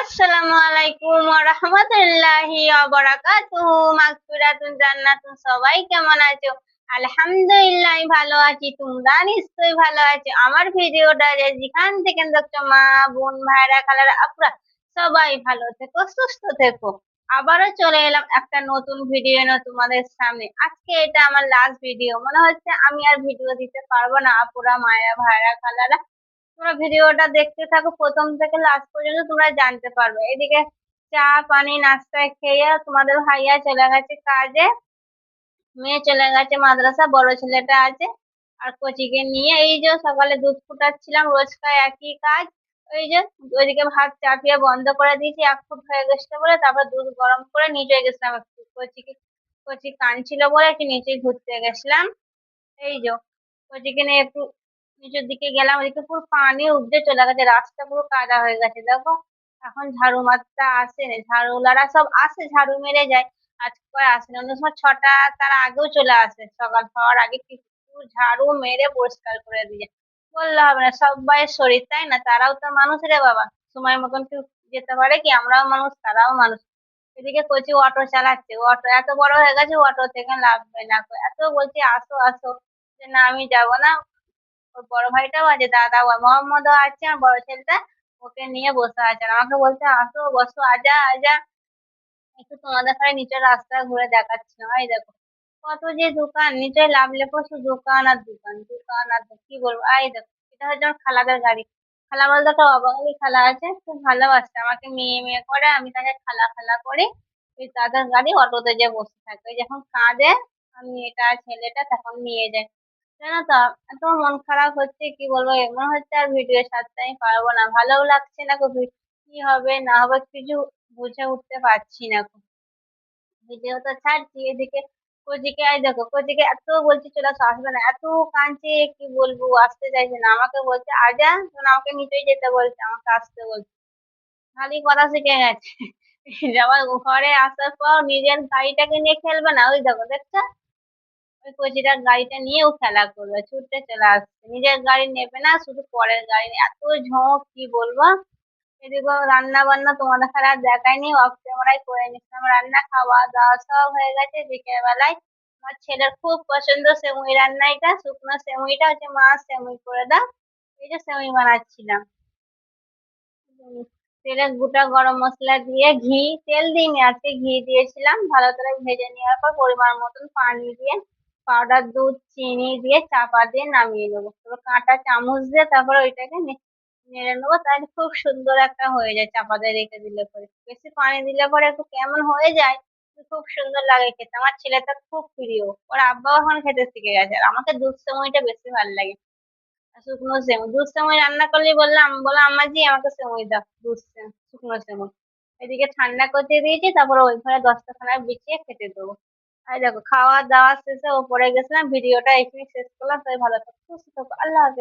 আসসালামু আলাইকুম ওয়া রাহমাতুল্লাহি জান্নাতুন সবাই কেমন আছো? আলহামদুলিল্লাহ, ভালো আছি। তোমরা নিশ্চয়ই ভালো আছো। আমার ভিডিওটা যে যেখান থেকে দেখছ, মা, বোন, ভাইরা, খালারা, আপুরা, সবাই ভালো থেকো, সুস্থ থেকো। আবারও চলে এলাম একটা নতুন ভিডিও নিয়ে তোমাদের সামনে। আজকে এটা আমার লাস্ট ভিডিও মনে হচ্ছে আমি আর ভিডিও দিতে পারব না, আপুরা, মায়েরা, ভাইরা, খালারা। তোমরা ভিডিওটা দেখতে থাকো, প্রথম থেকে লাস্ট পর্যন্ত তোমরা জানতে পারবে। এদিকে চা, পানি, নাস্তা খেয়ে তোমাদের ভাইয়া চলে গেছে কাজে। মেয়ে চলে গেছে মাদ্রাসা, বড় ছেলেটা আছে আর কচিকে নিয়ে। এই যে সকালে দুধ ফুটাচ্ছিলাম রোজকার একই কাজ। ওই যে ওইদিকে ভাত চাপিয়ে বন্ধ করে দিয়েছি, এক ফুট হয়ে গেছে বলে তারপর দুধ গরম করে নিচে গেছিলাম। একটু কচিকে, কচি কানছিল বলে একটু নিচে ঘুরতে গেছিলাম। এই যে কচিকে নিয়ে একটু নিচের দিকে গেলাম, ওদিকে পুরো পানি উপজে চলে গেছে, রাস্তা পুরো কাদা হয়ে গেছে, দেখো। এখন ঝাড়ু মারতে আসে না, ঝাড়ুওয়ালারা সব আসে, ঝাড়ু মেরে যায়, আজকে আসে না অন্য সময় ছটা, তার আগেও চলে আসে, সকাল হওয়ার আগে কিছু ঝাড়ু মেরে পরিষ্কার করে দিয়ে। বললে হবে না, সবাই শরীর, তাই না? তারাও তো মানুষ রে বাবা, সময় মতন কেউ যেতে পারে কি? আমরাও মানুষ, তারাও মানুষ। এদিকে কচি অটো চালাচ্ছে, অটো এত বড় হয়ে গেছে, অটো থেকে লাগবে না। এত বলছি, আসো আসো। যে না, আমি যাব না ওর বড় ভাইটাও আছে, দাদা মোহাম্মদও আছে আর বড় ছেলেটা ওকে নিয়ে বসে আছে আর আমাকে বলছে, আসো, বসো, আজা আজা। একটু তোমাদের খালি নিচের রাস্তা ঘুরে দেখাচ্ছিলাম এই দেখো, কত যে দোকান, নিচে লাভলে পশু, দোকান আর দোকান দোকান আর কি বলব? এই দেখো, এটা হচ্ছে আমার খালাদের গাড়ি। খালা বলতে একটা অবাঙালি খালা আছে, খুব ভালোবাসে, আমাকে মেয়ে মেয়ে করে, আমি তাকে খালা খালা করি। ওই তাদের গাড়ি অটোতে যে বসে থাকে যখন কাঁদে, আমি এটা ছেলেটা তখন নিয়ে যায় জানো তো, এত মন খারাপ হচ্ছে, কি বলব? মনে হচ্ছে আর ভিডিও ছাড়তে আমি পারব না। ভালোও লাগছে না খুব কি হবে, না হবে কিছু বুঝে উঠতে পারছি না খুব। ভিডিও তো ছাড়ছি, এদিকে কোচিকে আই দেখো, কোচিকে এত বলছি চলে আসো, আসবে না। এত কাঁদছে, কি বলব, আসতে চাইছে না। আমাকে বলছে, আজা আমাকে নিচেই যেতে বলছে, আমাকে আসতে বলছে। খালি কথা শিখে গেছে। যাবার ঘরে আসার পর নিজের গাড়িটাকে নিয়ে খেলবে না, ওই দেখো, দেখছ? ওই কচিটার গাড়িটা নিয়ে ও খেলা করবে, ছুটতে চলে আসছে। নিজের গাড়ি নেবে না, শুধু পরের গাড়ি এত ঝোঁক কি বলব? এদিকে রান্না বান্না তোমাদের খারাপ দেখায়নি অফ ক্যামেরায় করে নিচ্ছিলাম। রান্না খাওয়া দাওয়া সব হয়ে গেছে বিকেল বেলায় আমার ছেলের খুব পছন্দ সেমুই রান্নাইটা, শুকনো সেমুইটা হচ্ছে মা সেমুই করে দাও। এই যে সেমুই বানাচ্ছিলাম। তেলে গোটা গরম মশলা দিয়ে ঘি, তেল দিইনি, আজকে ঘি দিয়েছিলাম। ভালো করে ভেজে নেওয়ার পর পরিমাণ মতন পানি দিয়ে পাউডার, দুধ, চিনি দিয়ে চাপা দিয়ে নামিয়ে নেব। কাঁটা চামচ দিয়ে তারপরে ওইটাকে নেড়ে নেব, তাহলে খুব সুন্দর একটা হয়ে যায় চাপা দিয়ে রেখে দিলে পরে। বেশি পানি দিলে পরে একটু কেমন হয়ে যায়, খুব সুন্দর লাগে খেতে। আমার ছেলেটা খুব প্রিয়, ওর আব্বাও এখন খেতে শিখে গেছে। আর আমাকে দুধ সেমইটা বেশি ভালো লাগে। শুকনো সেমই, দুধ সেমই রান্না করলে বললাম বলো আম্মাজি, আমাকে সেমই দাও, দুধ শুকনো সেমই। এদিকে ঠান্ডা করতে দিয়েছি, তারপরে ওই ঘরে দশটা খানায় বিছিয়ে খেতে দেবো। আর দেখো খাওয়া দাওয়া শেষে ওপরে গেছিলাম, ভিডিওটা এখানে শেষ করলাম তাই ভালো থাকো, সুস্থ থাকো, আল্লাহ হাফেজ।